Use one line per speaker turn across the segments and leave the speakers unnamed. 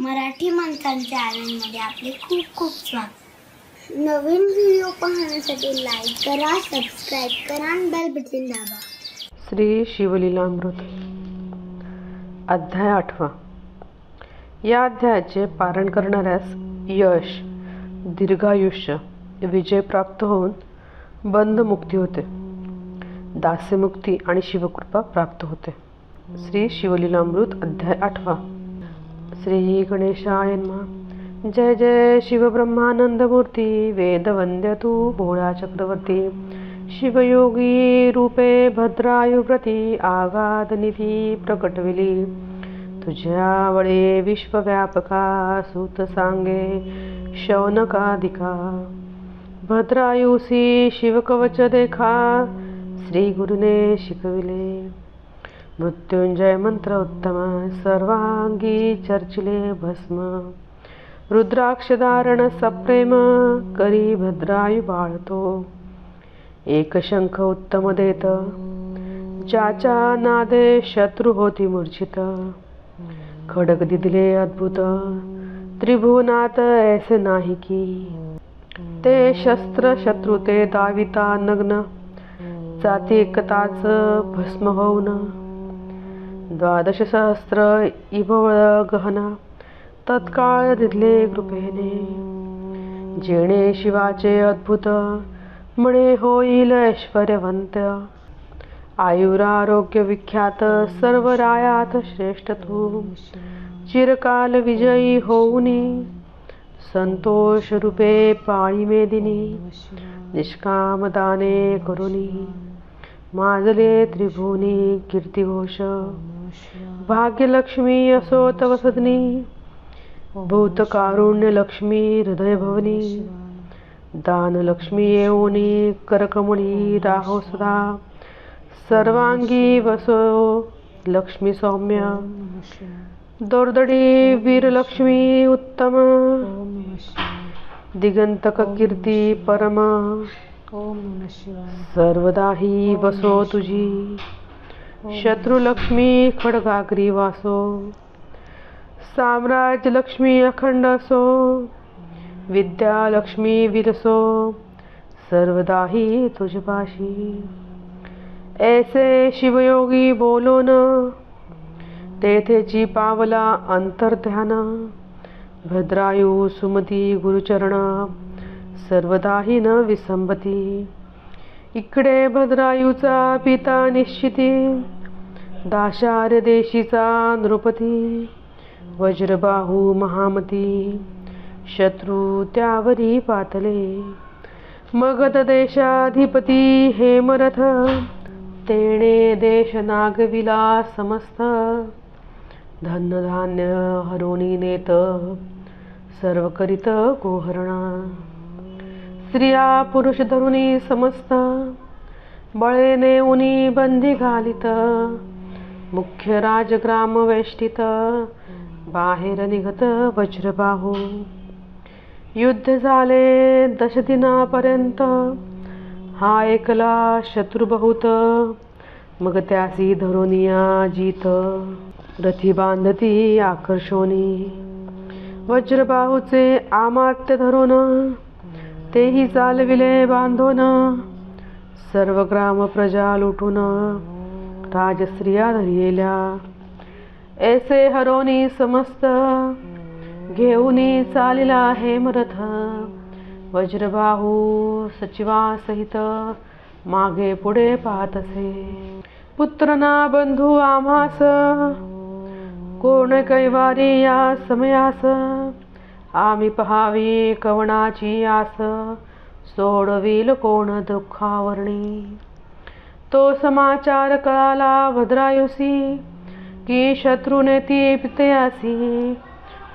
मराठी माणसांच्या आनंदमध्ये आपले खूप खूप स्वागत. नवीन व्हिडिओ पाहण्यासाठी लाईक करा सबस्क्राईब करा आणि बेल बटन दाबा.
श्री शिवलीलामृत अध्याय आठवा. या अध्यायाचे पारण करणाऱ्यास यश दीर्घायुष्य विजय प्राप्त होऊन बंधमुक्ती होते. दास्यमुक्ती आणि शिवकृपा प्राप्त होते. श्री शिवलीलामृत अध्याय आठवा. श्री गणेशाय जय जय शिवब्रह्मानंदमूर्ती वेदवंद्य तू भोळा चक्रवर्ती. शिवयोगी रूपे भद्रायुव्रती आगाधनिधी प्रकटविली. तुझ्या वळे विश्वव्यापका सूत सांगे शौनकाधिका. भद्रायुसी शिवकवच देखा श्री गुरुने शिकविले. मृत्युंजय मंत्र उत्तम सर्वांगी चर्चिले भस्म। रुद्राक्षधारण सप्रेम करी भद्रायु बाळतो एक शंख उत्तम देत ज्याच्या नादे शत्रू होती मूर्छित। खडक दिदले अद्भुत त्रिभुवनात ऐसे नाही की। ते शस्त्र शत्रू ते दाविता नग्न जाती एकताच भस्म होऊन। द्वादशसहस्र सहस्र गहना तत्काळ दिले कृपेने. जेणे शिवाचे अद्भुत म्हणे होईल ऐश्वर्यवंत. आयुरारोग्य विख्यात सर्व रायात श्रेष्ठ तू चिरकाल विजयी होऊनी संतोष रूपे पाळी मेदिनी निष्काम दाने करुनी. माजले त्रिभुवनी कीर्तिघोष. भाग्यलक्ष्मी असो तव सदनी भूतकारुण्य लक्ष्मी हृदय भवनी दानलक्ष्मी येऊनी करकमणी राहो सदा सर्वांगी वसो लक्ष्मी सौम्य दोर्दडी वीरलक्ष्मी उत्तम दिगंतक कीर्ती परम सर्वदाही वसो तुझी। हो. शत्रुलक्ष्मी खडगाग्री वासो साम्राज्य लक्ष्मी अखंड असो विद्या लक्ष्मी विरसो सर्वदाही तुझपाशी ऐसे शिवयोगी बोलो न तेथेची पावला अंतर्ध्यान भद्रायू सुमती गुरुचरण सर्वदाही न विसंबती. इकडे भद्रायूचा पिता निश्चिती दाशार्य देशीचा नृपती वज्रबाहू महामती शत्रू त्यावरी पातले. मगध देशाधिपती हेमरथ तेणे देश नागविला समस्त. धनधान्य हरोणी नेत सर्व करीत कोहरणा. स्त्रिया पुरुष धरुणी समस्त. बळेने उनी बंदी घालित. मुख्य राजग्राम वेष्टित. बाहेर निघत वज्रबाहू. युद्ध झाले दश दिनापर्यंत हा एकला शत्रू बहुत मग त्यासी धरोनिया जीत. रथी बांधती आकर्षोनी. वज्रबाहूचे आमात्य धरून तेही चालविले बांधून. सर्व ग्राम प्रजा लुटून राजस्त्रिया धरियेल्या ऐसे हरोनी समस्त घेऊनी चालिला हेमरथ. वज्रबाहू सचिवासहित मागे पुढे पाहत असे पुत्र ना बंधू आम्हास कोण कैवारी या समयास? आम्ही पहावी कवणाची आस. सोडविल कोण दुःखावरणी? तो समाचार कळाला भद्रायुसी की शत्रुने ती पितयासी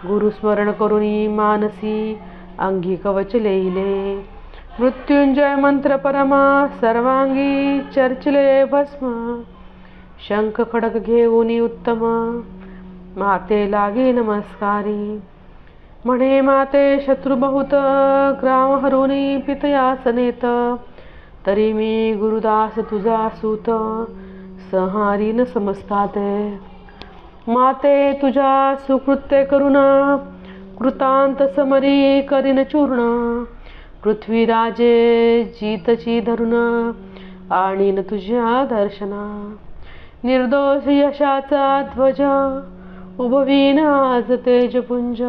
गुरुस्मरण करुणी मानसी अंगी कवच लेईले मृत्युंजय मंत्र परमा सर्वांगी चर्चले भस्म. शंख खडक घेऊनी उत्तम. माते लागे नमस्कारी. म्हणे माते शत्रुबहुत ग्राम हरुणी पितयासनेत। तरी मी गुरुदास तुझा सूत संहारी न समजतात माते तुझ्या सुकृत्य करुणा कृतांत समरी करीन चूर्ण। पृथ्वीराजे जीतची धरुण आणीन तुझ्या दर्शना। निर्दोष यशाचा ध्वज उभवीन आज तेजपुंज।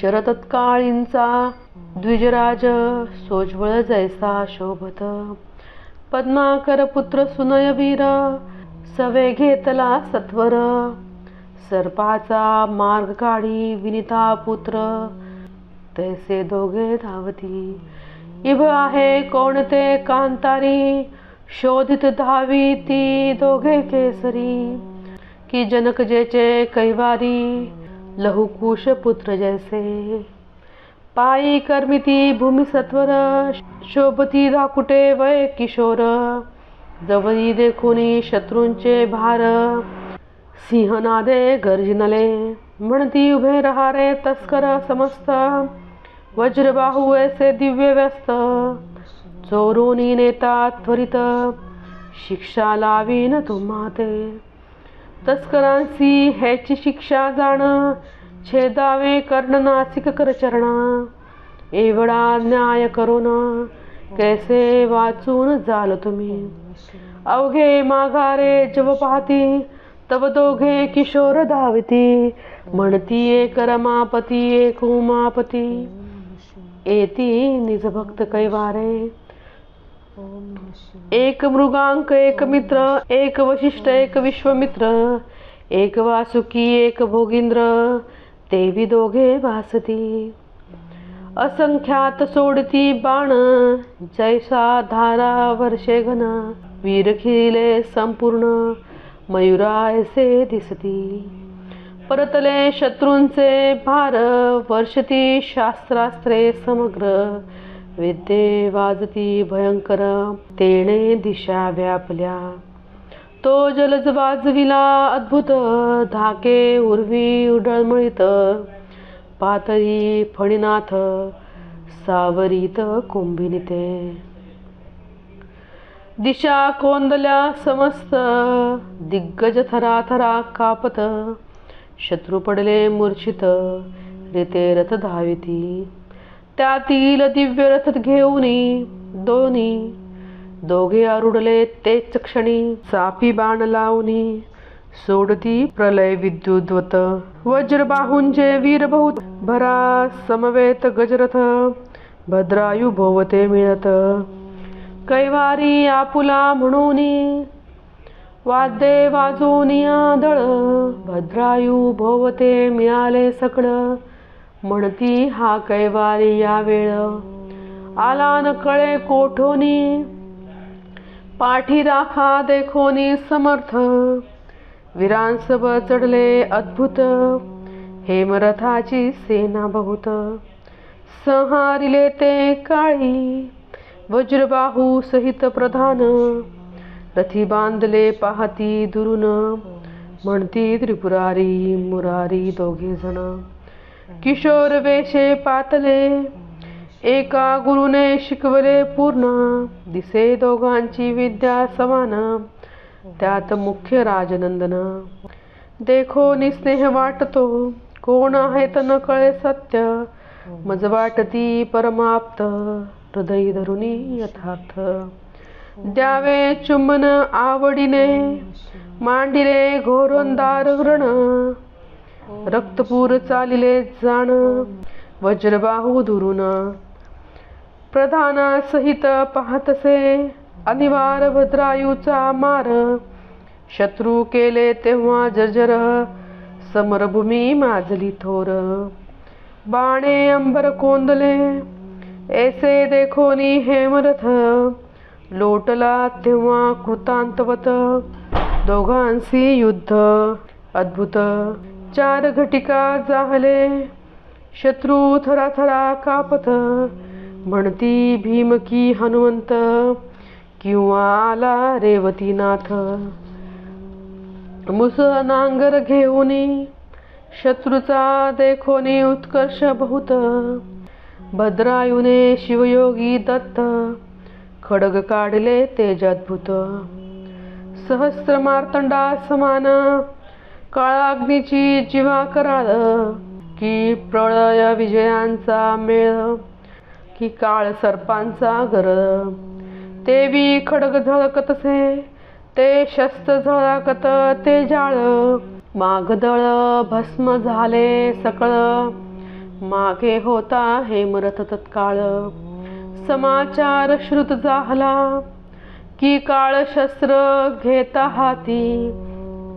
शरतत्काळींचा द्विजराज सोज्वळ जैसा शोभत. पद्माकर पुत्र सुनय वीर सवे घेतला सत्वर. सर्पाचा मार्ग काढी विनिता पुत्र तैसे दोघे धावती. इभ आहे कोणते कांतारी? शोधित धावी ती दोघे केसरी. की जनक जेचे कैवारी? लहुकुश पुत्र जैसे। पायी कर्मिती भूमिसत्वर शोभती धाकुटे वय किशोर। जवळी देखुनी शत्रूंचे भार सिंहनादे गर्जनले म्हणती उभे रहारे तस्कर समस्त वज्रबाहू ऐसे दिव्य व्यस्त। चोरोनी नेता त्वरित शिक्षा लावीन तुम्हा ते तस्करांसी ह्याची शिक्षा जाण छेदावे कर्ण नासिक कर चरणा एवढा न्याय करून कैसे वाचून जाल तुम्ही? अवघे माघारे जव पाहती तव दोघे किशोर धावती म्हणती एक रमापती एक उमापती. येती निज भक्त कैवारे एक मृगांक एक मित्र एक वशिष्ठ एक विश्वमित्र एक वासुकी एक भोगिंद्र तेवी दोघे भासती. असंख्यात सोडती बाण जैसा धारा वर्षे घन वीर खिले संपूर्ण मयुरायसे दिसती. परतले शत्रूंचे भार वर्षती शास्त्रास्त्रे समग्र विद्ये वाजती भयंकर तेणे दिशा व्यापल्या. तो जलज वाजविला अद्भुत धाके उर्वी उडळमळीत. पातळी फणीनाथ सावरीत कुंभिनिते दिशा कोंदल्या समस्त दिग्गज थरा थरा कापत. शत्रू पडले मूर्छित रिते रथ धाविती. त्यातील दिव्य रथ घेऊनी दोन्ही दोघे आरुडले तेच क्षणी चापी बाण लावणी सोडती प्रलय विद्युद्वत वज्रबाहूंचे वीर भरा समवेत गजरथ. भद्रायु भोवते मिळत. कैवारी आपुला म्हणून वाद्ये वाजून आदळ भद्रायू भोवते मिळाले सकळ म्हणती हा कैवारी या वेळ. आला न कळे कोठोनी. पाठी राखा देखोनी समर्थ. वीरांसब चढले अद्भुत. हेमरथाची सेना बहुत. संहारिले ते काळी. वज्रबाहू सहित प्रधान. रथी बांधले पाहती दुरून. म्हणती त्रिपुरारी मुरारी दोघे जण. किशोर वेशे पातले. एका गुरुने शिकवले पूर्ण. दिसे दोघांची विद्या समान. त्यात मुख्य राजनंदन. देखो निस्नेह वाटतो. कोण आहे तर न कळे सत्य? मज वाटती परमाप्त. हृदय धरुनी यथार्थ. द्यावे चुंबन आवडीने. मांडिले घोरंदार व्रण. रक्तपूर चालिले जाण वज्रबाहू धुरून प्रधाना सहित पाहतसे अनिवार भद्रायूचा मार. शत्रू केले तेव्हा जर्जर समरभूमी माजली थोर. बाणे अंबर कोंदले ऐसे देखोनी हेमरथ. लोटला तेव्हा कृतांतवत दोघांसी युद्ध. अद्भुत चार घटिका जाहले. शत्रू थरा थरा कापत. म्हणती भीम की हनुमंत किंवा आला रेवतीनाथ मुस नांगर घेऊनी शत्रूचा देखोनी उत्कर्ष बहुत. भद्रायुने शिवयोगी दत्त. खडग काढले तेजाद्भुत सहस्र मार्तंडा समान. काळा अग्नीची जिवा कराळ की प्रळय विजयांचा मेळ की काळ सर्पांचा गरळ तेवी खडग झळकतसे ते शस्त्र झळकत ते जाळ. मागदळ भस्म झाले सकळ मागे होता हेमरथ तत्काळ. समाचार श्रुत झाला की काळ शस्त्र घेता हाती.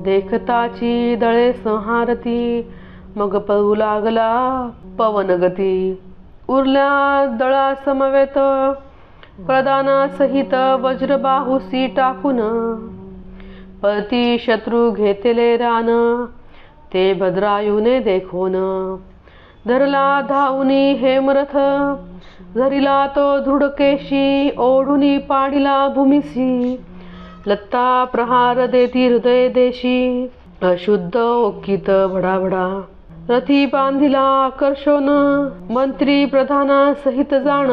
देखताची दळे संहारती मग पळू लागला पवनगती. उरल्या दळा समवेत प्रदाना सहित वज्रबाहुसी टाकून पळती शत्रू घेतले रान ते भद्रायुने देखोन. धरला धावनी हेमरथ धरिला तो दृढकेशी ओढुनी पाडिला भूमिसी. लत्ता प्रहार देती हृदय देशी अशुद्ध ओकित भडाभडा। रथी बांधिला आकर्षण मंत्री प्रधाना सहित जाण।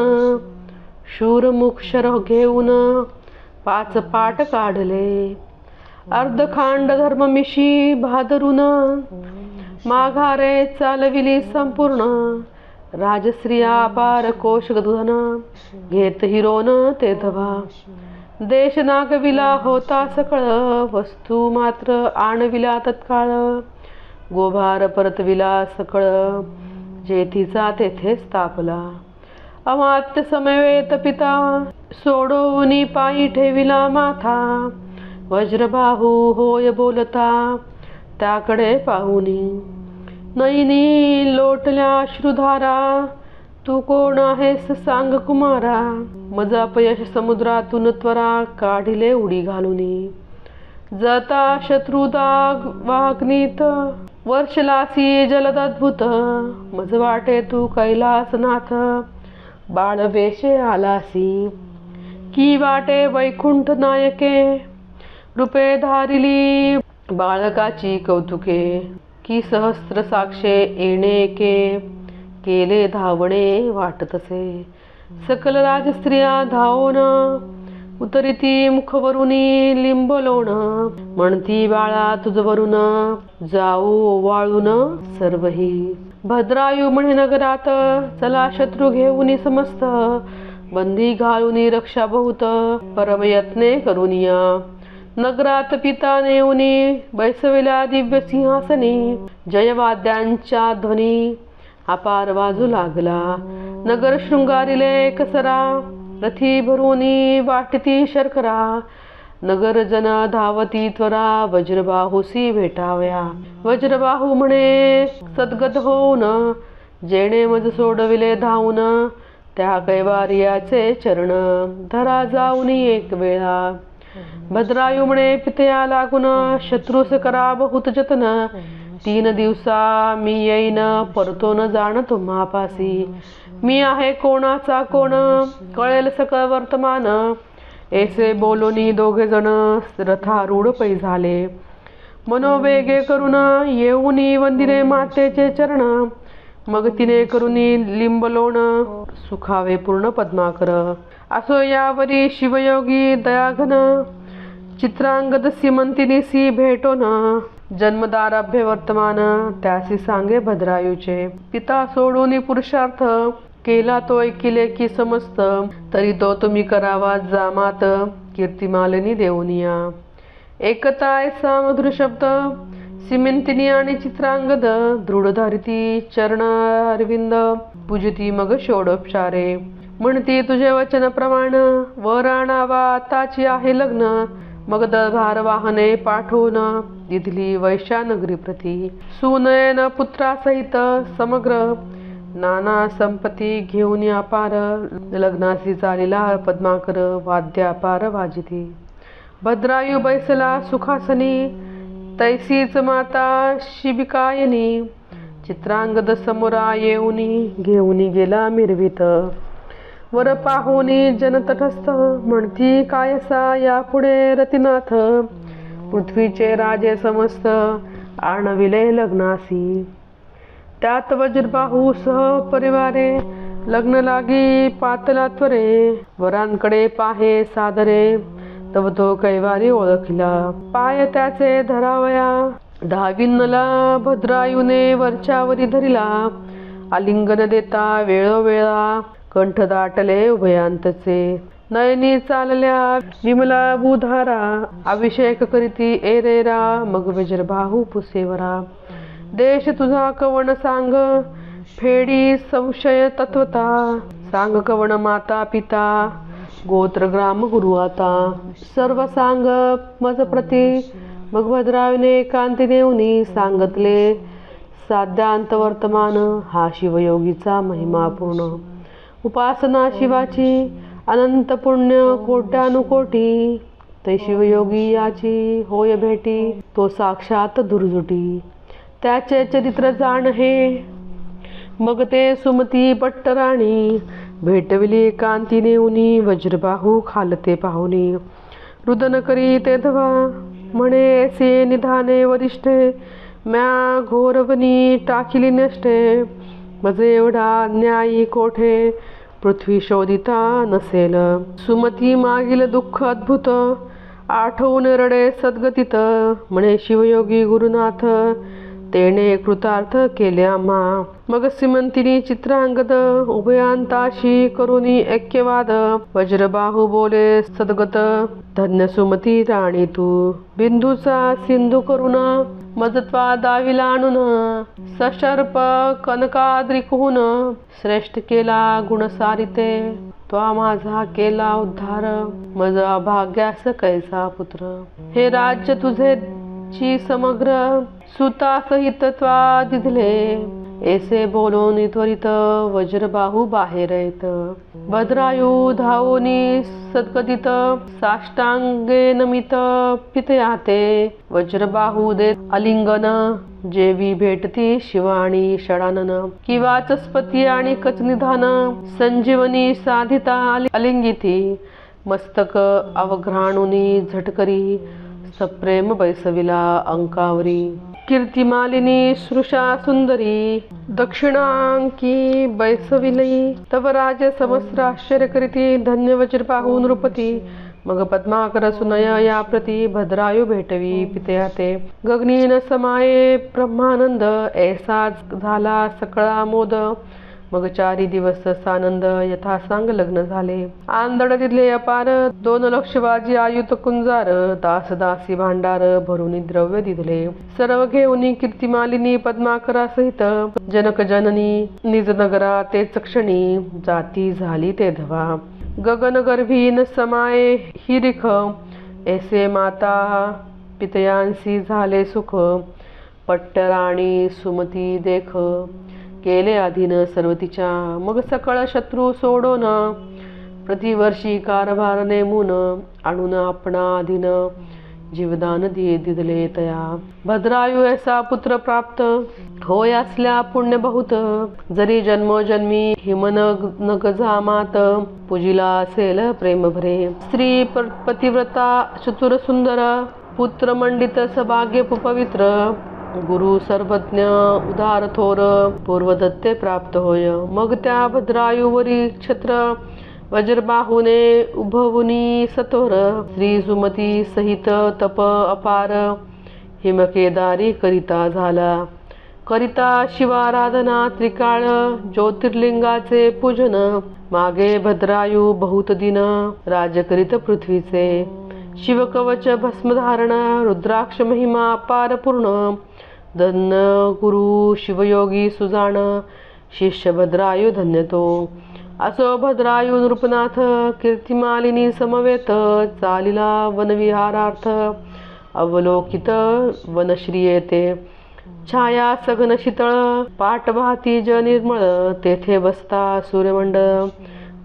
शूर मुक्षर घेऊन पाच पाट काढले। अर्धखांड धर्ममिशी भादरून माघारे चालविली संपूर्ण। राजश्रिया पार कोश धन घेत हिरोन ते देशनागविला देश नागविला होता सकळ वस्तू मात्र आणविला तत्काळ. गोभार परतविला सकळ जेथीचा तेथे स्थापला. अमात्य समवेत पिता सोडवून पायी ठेविला माथा. वज्रबाहू होय बोलता त्याकडे पाहुनी. नैनी लोटल्या श्रुधारा तू कोण आहेस सांग कुमारा. मज अपयश समुद्रातून त्वरा काढिले उडी घालून. जाता शत्रुदाग वाग्नीत वर्षलासी जलदद्भुत मज वाटे तू कैलासनाथ बाळवेशे आलासी. की वाटे वैकुंठ नायके रूपे धारिली बाळकाची कौतुके. की सहस्र साक्षे येणे के. केले धावणे वाटतसे सकल राजस्त्रिया धावोन उतरिती मुखवरुनी लिंबलोण म्हणती बाळा तुझवरून जाऊ वाळून सर्वही. भद्रायू म्हणे नगरात चला शत्रू घेऊन समस्त. बंदी घालून रक्षा बहुत परमयत्ने करुनिया नगरात पिता नेऊनी बैसविला दिव्य सिंहासनी. जयवाद्यांच्या ध्वनी. अपार वाजू लागला. नगर शृंगारिले कसरा रथी भरुनी वाटती शर्करा नगर जन धावती त्वरा वज्रबाहुसी भेटाव्या. वज्रबाहू म्हणे सद्गत होऊन जेणे मज सोडविले धावून त्या कैवार्याचे चरण. धरा जाऊन एक वेळा. भद्रायू म्हणे पितया लागून शत्रुस करा बहुत जतन. तीन दिवसा मी येईन परतो न जाण तुम्हापासी. मी आहे कोणाचा कोण कळेल सकळ वर्तमान. ऐसे बोलोनी दोघे जण रथारूढ पै झाले. मनोवेगे करून येऊनी वंदिरे मातेचे चरण. मग तिने करुनी लिंबलोण सुखावे पूर्ण पद्माकर. असो यावरी शिवयोगी दयाघन चित्रांगद सीमंतिनीसी भेटोन. जन्मदारभ्य वर्तमान त्यासी सांगे भद्रायूचे. पिता सोडून पुरुषार्थ केला तो ऐकिले की समस्त. तरी तो तुम्ही करावा जामात कीर्तिमालिनी देऊनिया. एकता ऐसा मधुर शब्द सिमेंतिनी आणि चित्रांगद दृढधारिती चरण अरविंद. पूजती मग षोडोपचारे. म्हणती तुझे वचन प्रमाण वर आणावा आताची आहे लग्न. मग दभार वाहने पाठवून दिधली वैशानगरी प्रती सुनयन पुत्रासहित समग्र नाना संपत्ती घेऊन अपार लग्नासी चालीला पद्माकर वाद्यापार वाजिती. भद्रायू बैसला सुखासनी तैसीच माता शिबिकायनी चित्रांगद समोरा येऊनी घेऊनी गेला मिरवित. वर पाहुनी जनतटस्थ म्हणती कायसा यापुढे रतिनाथ? पृथ्वीचे राजे समस्त आणविले लग्नासी. त्यात वज्रबाहू सह परिवारे लग्न लागी पातला त्वरे. वरांकडे पाहे सादरे तव तो कैवारी ओळखला. पाय त्याचे धरावया. दहाविन्नला भद्रायुने वरच्यावरी धरिला. आलिंगन देता वेळोवेळा कंठ दाटले उभयांतचे. नयनी चालल्या विमला बुधारा. अभिषेक करीती एरेरा मग वज्रबाहू पुसेवरा. देश तुझा कवण सांग फेडी संशय तत्वता. सांग कवण माता पिता गोत्र ग्राम गुरु आता. सर्व सांग मज प्रती मग भद्राविने कांती उनी सांगतले. साध्यांत वर्तमान हा शिवयोगीचा महिमा पूर्ण. उपासना शिवाची अनंत पुण्य कोट्यानुकोटी ते शिवयोगी याची होय भेटी तो साक्षात दुर्जुटी. त्याचे चरित्र जाण हे. मग ते सुमती पट्टराणी भेटविली कांतीने उनी वज्रबाहू खालते पाहुनी. रुदन करी ते धवा म्हणे से निधाने वरिष्ठे म्या घोरवनी टाकिली नष्टे मजे एवढा न्यायी कोठे? पृथ्वी शोधिता नसेल. सुमती मागील दुःख अद्भुत आठवून रडे सद्गतीत. म्हणे शिवयोगी गुरुनाथ तेने कृतार्थ केल्या मा. मग सिमंतिनी चित्रांगद उभयांताशी करुणी ऐक्यवाद. वज्रबाहू बोले सद्गत धन्य सुमती राणी तू. बिंदूचा सिंधू करुणा मजत्वा दाविलाणून सशर्प कनकाद्रिकहून श्रेष्ठ केला गुणसारिते. त्वा माझा केला उद्धार. मजा भाग्यास कैसा पुत्र. हे राज्य तुझे ची समग्र सुता सहित दिधले एसे बोलून त्वरित वज्रबाहू बाहेर येत भद्रायू धावोनी सद्गदित साष्टांगे नमित पितयाते वज्रबाहू देत अलिंगन जेवी भेटती शिवाणी षडानन. किंवा चस्पती आणि कचनिधान संजीवनी साधिता अलिंगिती. मस्तक अवघ्राणुनी झटकरी सप्रेम बैसविला अंकावरी. कीर्तिमालिनी सृषा सुंदरी दक्षिणांकी बैसविलई तव राज समस्र आश्चर्य करीती धन्य वज्रपाहू नृपती. मग पद्माकर सुनय या प्रती भद्रायू भेटवी पितयाते गगनीन समाये ब्रह्मानंद ऐसाच झाला सकळा मोद. मग चारी दिवस सानंद यथा सांग लग्न झाले. आंदड दिले अपार दोन लक्षबाजी आयुत कुंजार दास दासी भांडार भरून द्रव्य दिले सर्व घेऊन कीर्तिमालिनी पद्माकरा सहित जनक जननी निज नगरा तेच क्षणी जाती झाली ते धवा. गगन गर्भीन समाये हिरिख ऐसे माता पितयांसी झाले सुख पट्टराणी सुमती देख. केले आधीनं सर्व तिच्या मग सकळ शत्रू सोडोन प्रतिवर्षी कारभार नेमून आणून आपणा अधीन जीवदान दिये दिदले तया. भद्रायू ऐसा पुत्र प्राप्त. होय असल्या पुण्य बहुत जरी जन्मोजन्मी हिमन नगजा मात पूजिला असेल प्रेम भरे स्त्री प- पतिव्रता चतुर सुंदर. पुत्र मंडित सभाग्य पवित्र. गुरु सर्वज्ञ उदार थोर पूर्वदत्ते प्राप्त होय। मग त्या भद्रायुवरी छत्र वज्रबाहुने उभवुनी सतोर श्री सुमती सहित तप अपार हिमकेदारी करिता झाला। करिता शिवाराधना त्रिकाळ ज्योतिर्लिंगाचे पूजन मागे भद्रायू बहुत दिन राज करीत पृथ्वीचे। शिवकवच भस्मधारण रुद्राक्ष महिमा अपार धन धन्य गुरु शिवयोगी सुजाण शिष्य भद्रायू धन्य तो असो भद्रायू नृपनाथ कीर्तिमालिनी समवेत चालिला वनविहारार्थ अवलोकित वनश्री येते। छाया सघन शीतळ पाट वाहती ज निर्मळ तेथे बसता सूर्यमंडळ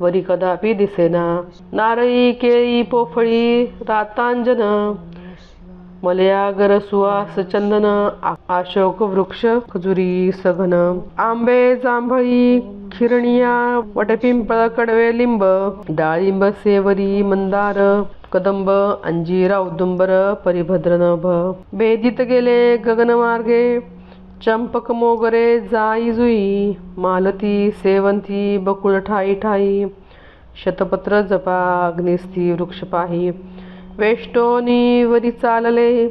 वरी कदापि दिसेना। नारळी केळी पोफळी रातांजन मलयागर सुवास चंदन अशोक वृक्ष खजुरी सघन आंबे जांभळी खिरणिया वटपिंपळ कडवे लिंब डाळिंब सेवरी मंदार कदंब अंजीर औदुंबर परिभद्र नभ बेदित गेले गगनमार्गे चंपक मोगरे जाई जुई मालती सेवंती बकुळ ठाई ठाई शतपत्र जपा अग्निस्थी वृक्ष वेष्टोनीवरी वेष्टोनी वरी चालले.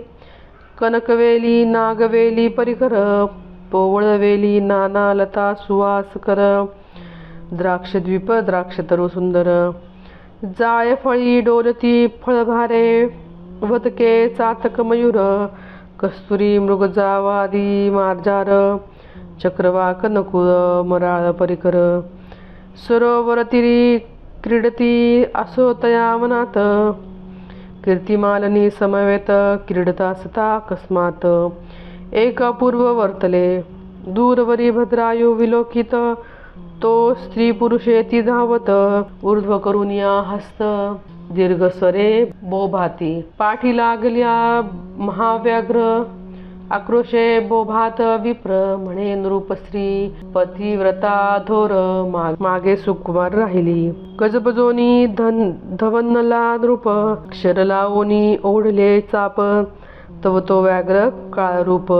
कनकवेली नागवेली परिकर पोवळवेली नाना लता सुवास कर. द्राक्षद्वीप द्राक्षतरू सुंदर. जायफळी डोलती फळभारे वदके चातक मयूर कस्तुरी मृगजावादी मार्जार चक्रवाक नकुळ मराळ परिकर. सरोवर तिरी क्रीडती असो तया मनात. कीर्तिमालनी समवेत क्रीडतासता अकस्मात एक अपूर्व वर्तले दूरवरी भद्रायु विलोकित तो स्त्री पुरुषेती धावत ऊर्ध्व करून या हस्त दीर्घस्वरे बोभाती। पाठी लागल्या महाव्याघ्र आक्रोशे बोभात विप्र म्हणे नृपस्त्री पतिव्रता धोर मा- मागे सुकुमार राहिली. गजबजोनी धन धवनला नृप क्षर ओनी ओढले चाप तव तो व्याघ्र काळ रूप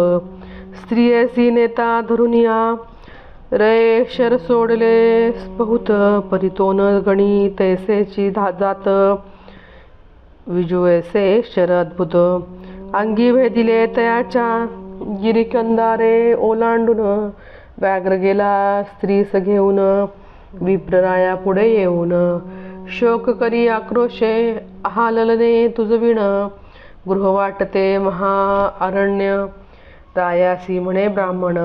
स्त्रियसी नेता धरुनिया रे शर सोडले बहुत परितोन गणी तैसेची धा जात विजुएसे शरद्भुत अंगी भेदिले तयाच्या गिरिकंदारे ओलांडून. व्याघ्र गेला स्त्रीस घेऊन. विप्रराया पुढे येऊन. शोक करी आक्रोशे हाललने तुझविण गृह वाटते महा अरण्य. रायासी म्हणे ब्राह्मण.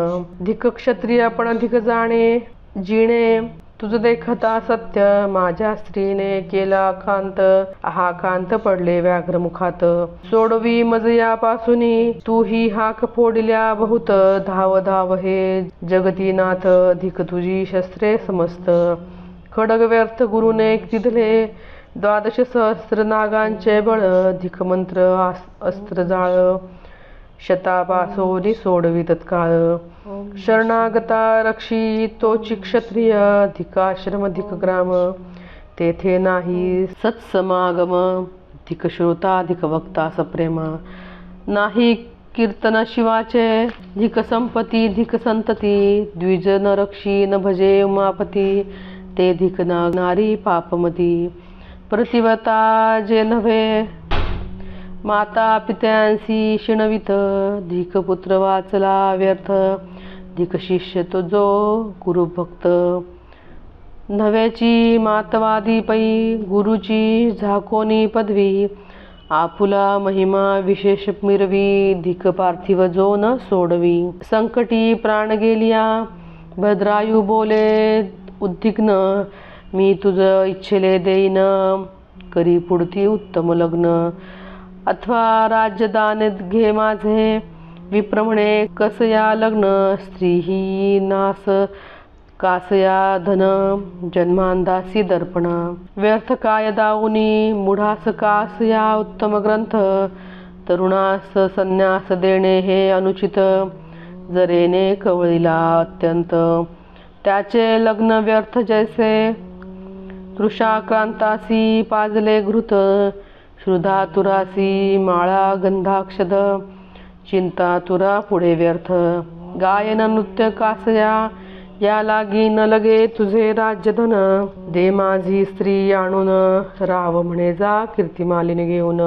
धिक क्षत्रिय पण अधिक जाणे. जिणे. तुझ देखता सत्य माझ्या स्त्रीने केला कांत हा कांत पडले व्याघ्रमुखात. सोडवी मज यापासून तू ही हाक फोडल्या बहुत. धाव धाव हे जगतीनाथ धिक तुझी शस्त्रे समस्त. खडग व्यर्थ गुरुने तिथले द्वादश सहस्र नागांचे बळ. धिक मंत्र अस्त्र जाळ. शतापासोरी सोडवी तत्काळ. शरणागता रक्षी तोची क्षत्रिय धिकाश्रमधिक ग्राम तेथे नाही सत्समागम धिक श्रोता धिक वक्ता सप्रेम। नाही कीर्तन शिवाचे धिक संपती धिक संतती द्विज न रक्षी न भजे उमापती ते धिक ना नारी पापमती। प्रतिवता जे नव्हे माता पित्यांसी शिणवित धिक पुत्र वाचला व्यर्थ। धिक शिष्य तो जो गुरुभक्त नव्याची मातवादी पै गुरुची झाकोनी पदवी. आपुला महिमा विशेष मिरवी धिक पार्थिव जो न सोडवी. संकटी प्राण गेलिया भद्रायू बोले उद्दिग्न मी तुझं इच्छेले देईन. करी पुढती उत्तम लग्न. अथवा राज्यदान घे माझे. विप्र म्हणे कसया लग्न? स्त्री ही नास कासया धन जन्मांदासी दर्पण व्यर्थ काय दाऊनी मुढास कासया उत्तम ग्रंथ. तरुणास संन्यास देणे हे अनुचित. जरेने कवळीला अत्यंत. त्याचे लग्न व्यर्थ जैसे. तृषाक्रांतासी पाजले घृत. श्रुधा तुरासी माळा गंधाक्षद. चिंता तुरा पुढे व्यर्थ. गायन नृत्य कासया या लागी न लगे तुझे राज्यधन. दे माझी स्त्री आणून राव म्हणे जा कीर्तिमालिनी घेऊन.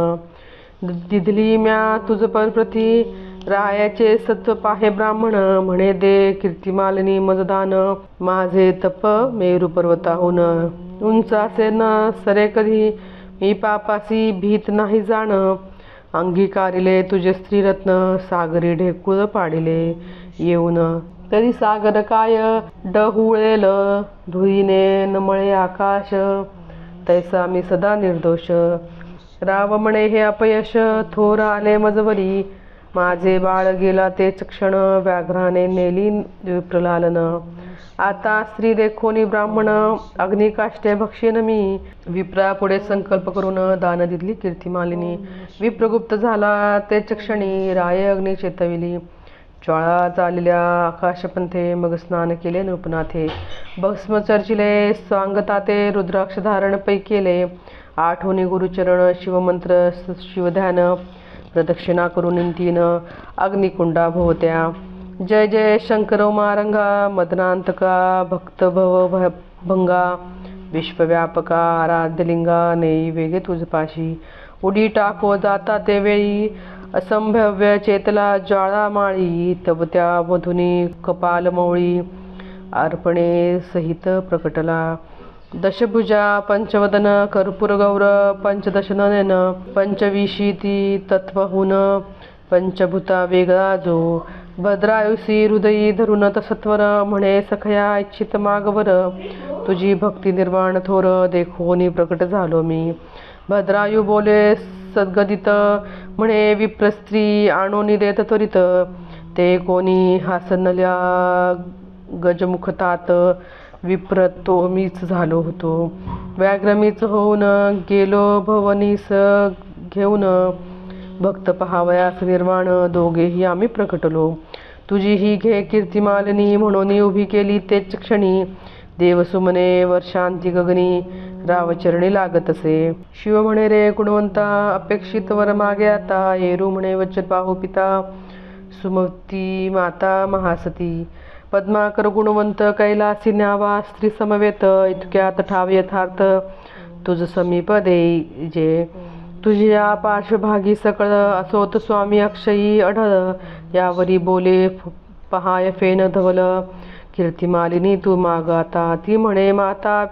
दिधली म्या तुझ परप्रती रायाचे सत्व पाहे ब्राह्मण. म्हणे दे कीर्तिमालिनी मजदान. माझे तप मेरू पर्वताहून. उंच असे न सरे कधी मी पापासी भीत नाही जाण. अंगीकारिले तुझे स्त्रीरत्न सागरी ढेकुळ पाडिले येऊन. तरी सागर काय डहुळेल? धुळीने नमळे आकाश. तैसा मी सदा निर्दोष. राव म्हणे हे अपयश थोर आले मजवरी. माझे बाळ गेला तेच क्षण. व्याघ्राने नेली विप्रलालन. आता स्त्री देखोनी ब्राह्मण अग्निकाष्टे भक्षेन मी. विप्रा पुढे संकल्प करून दान दिली कीर्तिमालिनी. विप्रगुप्त झाला ते क्षणी राय अग्नी चेतविली. ज्वाळा चाललेल्या आकाशपंथे मग स्नान केले नृपनाथे. भस्म चर्चिले ते रुद्राक्ष धारण पै केले. आठवणी गुरुचरण शिवमंत्र शिवध्यान प्रदक्षिणा करून तीन अग्निकुंडा भोवत्या. जय जय शंकर मारंगा मदनांतका भक्त भव भ- भंगा विश्वव्यापका आराध्यलिंगा नेई वेगे तुझपाशी उडी टाको जाता ते वेळी असंभव्य चेतला ज्वाळामाळी तब त्या मधुनी कपालमौळी अर्पणे सहित प्रकटला. दशभुजा पंचवदन कर्पूरगौर पंचदशनयन पंचविशीती तत्वहून पंचभूता वेगळा जो भद्रायुषी हृदयी धरुन तसत्वर म्हणे सखया इच्छित मागवर. तुझी भक्ती निर्वाण थोर देखोनी प्रकट झालो मी. भद्रायू बोले सद्गदित म्हणे विप्रस्त्री आणोनी देत त्वरित. ते कोणी हासनल्या गजमुखतात. विप्र तो मीच झालो होतो. व्याघ्रमीच होऊन गेलो भवनीस घेऊन. भक्त पहावयास निर्वाण दोघेही आम्ही प्रकटलो. तुझी ही घे कीर्तिमालिनी म्हणून उभी केली तेच क्षणी. देवसुमने वर्षांती गगनी रावचरणी लागत असे. शिव म्हणे रे गुणवंता अपेक्षित वर मागे आता. येरू म्हणे वचन पाहू पिता. सुमती माता महासती. पद्माकर गुणवंत कैलासी न्यावा स्त्री समवेत. इतक्यात ठाव यथार्थ. तुझ समीप देई जे. तुझ्या पार्श्वभागी सकळ असोत स्वामी अक्षयी अढळ. यावरी बोले पहाय फेन धवल. कीर्तिमालिनी तू मागाता ती म्हणे माता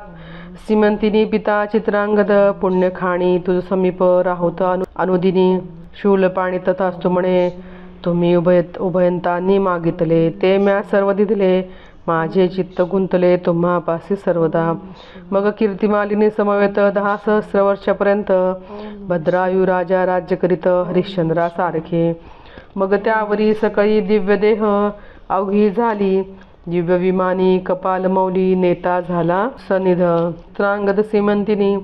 सिमंतिनी पिता चित्रांगद. पुण्यखाणी तुझ समीप राहोत अनु अनुदिनी. शूल पाणी तथास्तु म्हणे तुम्ही उभय उभयंतांनी मागितले. ते म्या सर्व दिले. माझे चित्त गुंतले तुम्हापासी सर्वदा. मग कीर्तिमालिनी समवेत दहा सहस्र वर्षापर्यंत भद्रायू राजा राज्य करीत हरिश्चंद्रासारखे. मग त्यावरी सकाळी दिव्य देह अवघी झाली. दिव्य विमानी कपालमौली नेता झाला सनिध त्रांगद सीमंतिनी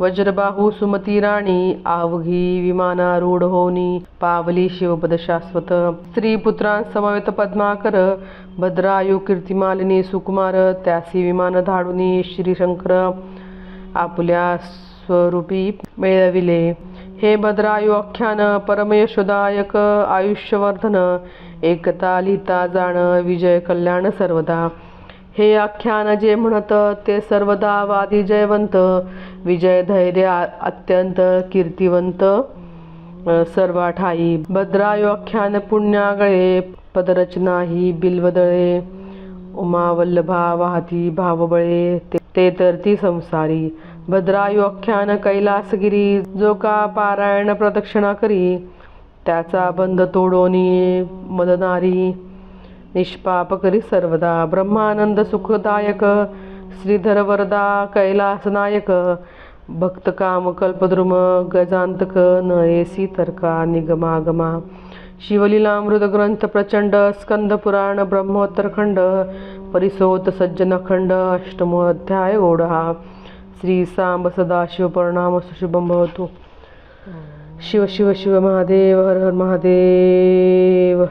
वज्रबाहू सुमती राणी आवघी विमानारूढ होनी पावली शिवपद शाश्वत. स्त्री पुत्रांसमवेत पद्माकर भद्रायू कीर्तिमालिनी सुकुमार त्यासी विमान धाडुनी श्रीशंकर आपल्या स्वरूपी मिळविले. हे भद्रायू आख्यान परमयशोदायक आयुष्यवर्धन एकता लिहिता जाण विजय कल्याण सर्वदा. हे आख्यान जे म्हणत ते सर्वदा वादी जयवंत विजय धैर्य अत्यंत कीर्तिवंत सर्वाठाई. भद्रायू आख्यान पुण्यागळे पदरचना ही बिल्वदळे उमावल्लभा वाहती भावबळे ते- तर ती संसारी. भद्रायख्यान कैलासगिरी जो का पारायण प्रदक्षिणा करी त्याचा बंध तोडोनी मदनारी. निष्पाप करी सर्वदा ब्रह्मानंद सुखदायक श्रीधर वरदा कैलासनायक. भक्त काम कल्पद्रुम गजांतक न एसी तर्का निगमागमा. शिवलीलामृत ग्रंथ प्रचंड स्कंद पुराण ब्रह्मोत्तरखंड परिसोत सज्जनखंड अष्टमो अध्याय ओढा. श्री सांब सदाशिव परिणाम सुशुभम भवतो. शिव शिव शिव महादेव हर हर महादेव.